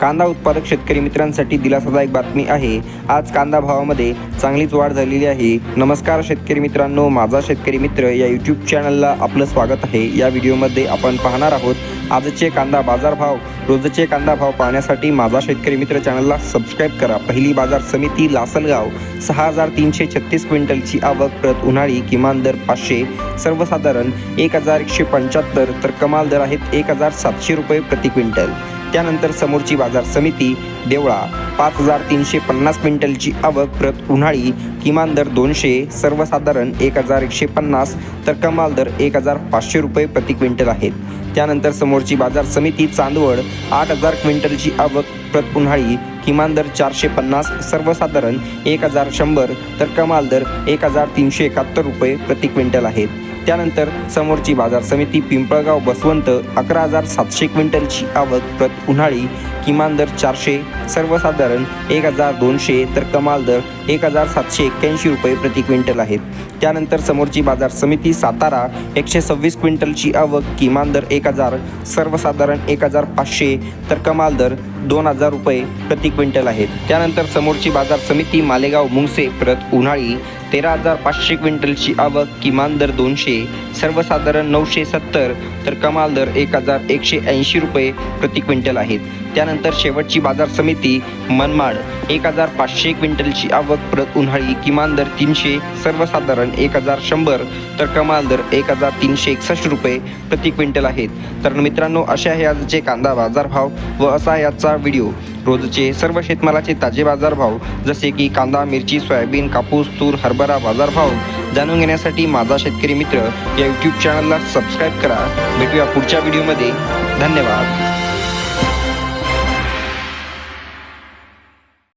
कांदा उत्पादक शेतकरी मित्रांसाठी दिलासादायक बातमी आहे. आज कांदा भावामध्ये चांगलीच वाढ झालेली आहे. नमस्कार शेतकरी मित्रांनो माझा शेतकरी मित्र या यूट्यूब चॅनलला आपलं स्वागत आहे. या व्हिडिओमध्ये आपण पाहणार आहोत आजचे कांदा बाजारभाव. रोजचे कांदा भाव पाहण्यासाठी माझा शेतकरी मित्र चॅनलला सबस्क्राईब करा. पहिली बाजार समिती लासलगाव. सहा हजार तीनशे छत्तीस क्विंटलची आवक प्रत उन्हाळी किमान दर पाचशे. सर्वसाधारण एक हजार एकशे पंच्याहत्तर तर कमाल दर आहेत एक हजार सातशे रुपये प्रति क्विंटल. त्यानंतर समोरची बाजार समिती देवळा पाच हजार तीनशे पन्नास क्विंटलची आवक प्रत उन्हाळी किमान दर दोनशे सर्वसाधारण एक हजार एकशे पन्नास तर कमाल दर एक हजार पाचशे रुपये प्रति क्विंटल आहेत. त्यानंतर समोरची बाजार समिती चांदवड आठ हजार क्विंटलची आवक प्रत उन्हाळी किमान दर चारशे पन्नास सर्वसाधारण एक हजार शंभर तर कमाल दर एक हजार तीनशे एकाहत्तर रुपये प्रति क्विंटल आहेत. त्यानंतर समोरची बाजार समिती पिंपळगाव बसवंत अकरा हजार सातशे क्विंटलची आवक प्रत उन्हाळी किमान दर चारशे सर्वसाधारण एक हजार दोनशे तर कमाल दर एक हजार सातशे एक्क्याऐंशी रुपये प्रति क्विंटल आहेत. त्यानंतर समोरची बाजार समिती सातारा एकशे सव्वीस क्विंटलची आवक किमान दर एक हजार सर्वसाधारण एक हजार पाचशे तर कमाल दर दोन हजार रुपये प्रति क्विंटल आहेत. त्यानंतर समोरची बाजार समिती मालेगाव मुंगसे प्रत उन्हाळी तेरा हजार पाचशे क्विंटलची आवक किमान दर दोनशे सर्वसाधारण नऊशे सत्तर तर कमाल दर एक हजार एकशे ऐंशी रुपये प्रति क्विंटल आहेत. त्यानंतर शेवटची बाजार समिती मनमाड एक हजार पाचशे क्विंटलची आवक प्रत उन्हाळी किमान दर तीनशे सर्वसाधारण एक हजार शंभर तर कमाल दर एक हजार तीनशे एकसष्ट रुपये प्रति क्विंटल आहेत. तर मित्रांनो असे आहे आजचे कांदा बाजारभाव व असा आहे आजचा व्हिडिओ. रोजचे सर्व शेतमालाचे ताजे बाजारभाव जसे की कांदा मिरची सोयाबीन कापूस तूर हरभरा बाजारभाव जाणून घेण्यासाठी माझा शेतकरी मित्र या यूट्यूब चॅनलला सबस्क्राईब करा. भेटूया पुढच्या व्हिडिओमध्ये धन्यवाद.